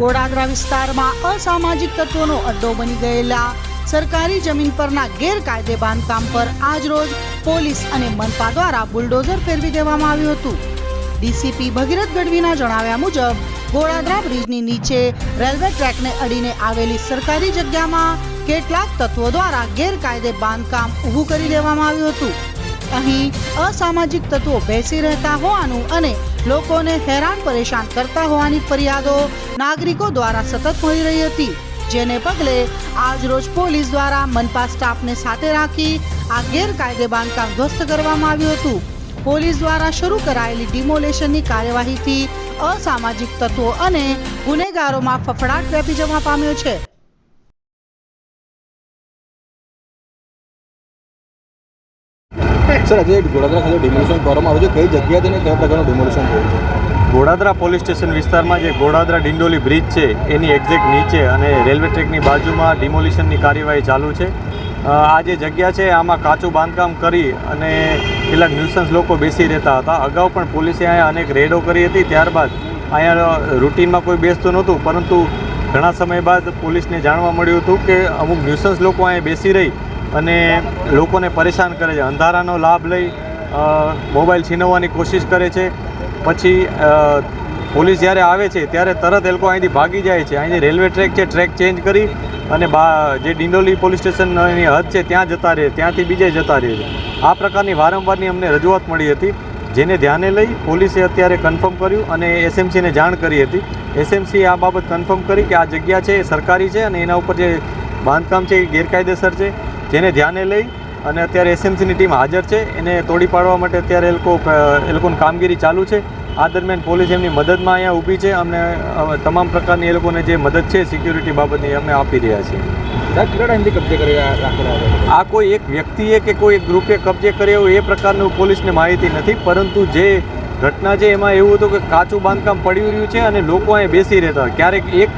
ગોડાદરા વિસ્તારમાં અસામાજિક તત્વોનો અડ્ડો બની ગયેલા. સરકારી જમીન પરના ગેરકાયદે બાંધકામ પર આજરોજ પોલીસ અને મનપા દ્વારા બુલડોઝર ફેરવી દેવામાં આવ્યું હતું. ડીસીપી ભગીરથ ગઢવીના જણાવ્યા મુજબ ગોળાદરા બ્રિજની નીચે રેલવે ટ્રેકને અડીને આવેલી સરકારી જગ્યામાં કેટલાક તત્વો દ્વારા ગેરકાયદે બાંધકામ ઊભું કરી દેવામાં આવ્યું હતું. અહીં અસામાજિક તત્વો બેસી રહેતા હોવાનું અને લોકોને હેરાન પરેશાન કરતા હોવાની ફરિયાદો નાગરિકો દ્વારા સતત મળી રહી હતી, જેને પગલે આજરોજ પોલીસ દ્વારા મનપા સ્ટાફને સાથે રાખી આ ગેરકાયદે બાંધકામ ધ્વસ્ત કરવામાં આવ્યું હતું. પોલીસ દ્વારા શરૂ કરાયેલી ડિમોલેશનની કાર્યવાહીથી અસામાજિક તત્વો અને ગુનેગારોમાં ફફડાટ વ્યાપી જવા પામ્યો છે. સર, આજે ગોડાદરા ખાતે ડિમોલિશન કરવામાં આવ્યું છે. કઈ જગ્યાએ ને કયા પ્રકારનું ડિમોલિશન થયું છે? ગોડાદરા પોલીસ સ્ટેશન વિસ્તારમાં જે ગોડાદરા ડિંડોલી બ્રિજ છે, એની એક્ઝેક્ટ નીચે અને રેલવે ટ્રેકની બાજુમાં ડિમોલિશનની કાર્યવાહી ચાલુ છે. આ જે જગ્યા છે, આમાં કાચું બાંધકામ કરી અને કેટલાક ન્યુસન્સ લોકો બેસી રહેતા હતા. અગાઉ પણ પોલીસે અહીંયા અનેક રેડો કરી હતી. ત્યારબાદ અહીંયા રૂટીનમાં કોઈ બેસતું નહોતું, પરંતુ ઘણા સમય બાદ પોલીસને જાણવા મળ્યું હતું કે અમુક ન્યુસન્સ લોકો અહીંયા બેસી રહી અને લોકોને પરેશાન કરે છે. અંધારાનો લાભ લઈ મોબાઈલ છીનવવાની કોશિશ કરે છે. પછી પોલીસ જ્યારે આવે છે, ત્યારે તરત એ લોકો અહીંથી ભાગી જાય છે. અહીંથી રેલવે ટ્રેક છે, ટ્રેક ચેન્જ કરી અને બા, જે ડિંડોલી પોલીસ સ્ટેશનની હદ છે, ત્યાં જતા રહે, ત્યાંથી બીજે જતા રહે છે. આ પ્રકારની વારંવારની અમને રજૂઆત મળી હતી. જેને ધ્યાને લઈ પોલીસે અત્યારે કન્ફર્મ કર્યું અને એસએમસીને જાણ કરી હતી. એસએમસી આ બાબત કન્ફર્મ કરી કે આ જગ્યા છે, એ સરકારી છે અને એના ઉપર જે બાંધકામ છે, એ ગેરકાયદેસર છે. જેને ધ્યાને લઈ અને અત્યારે એસએમસીની ટીમ હાજર છે. એને તોડી પાડવા માટે અત્યારે એ લોકો એ લોકોની કામગીરી ચાલુ છે. આ દરમિયાન પોલીસ એમની મદદમાં અહીંયા ઊભી છે અમને તમામ પ્રકારની એ લોકોને જે મદદ છે સિક્યુરિટી બાબતની અમે આપી રહ્યા છીએ. આ કોઈ એક વ્યક્તિએ કે કોઈ એક ગ્રુપે કબજે કર્યો એ પ્રકારનું પોલીસને માહિતી નથી પરંતુ જે ઘટના છે એમાં એવું હતું કે કાચું બાંધકામ પડ્યું રહ્યું છે અને લોકો અહીં બેસી રહેતા હતા. ક્યારેક એક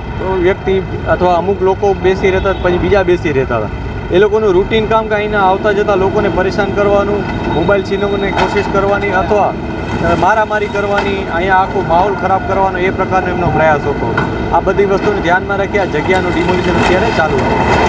વ્યક્તિ અથવા અમુક લોકો બેસી રહેતા હતા, પછી બીજા બેસી રહેતા હતા. એ લોકોનું રૂટીન કામ કે અહીંના આવતા જતા લોકોને પરેશાન કરવાનું મોબાઈલ છીનવવાની કોશિશ કરવાની અથવા મારામારી કરવાની, અહીંયા આખો માહોલ ખરાબ કરવાનો એ પ્રકારનો એમનો પ્રયાસ હતો. આ બધી વસ્તુને ધ્યાનમાં રાખી આ જગ્યાનું ડિમોલિશન અત્યારે ચાલુ છે.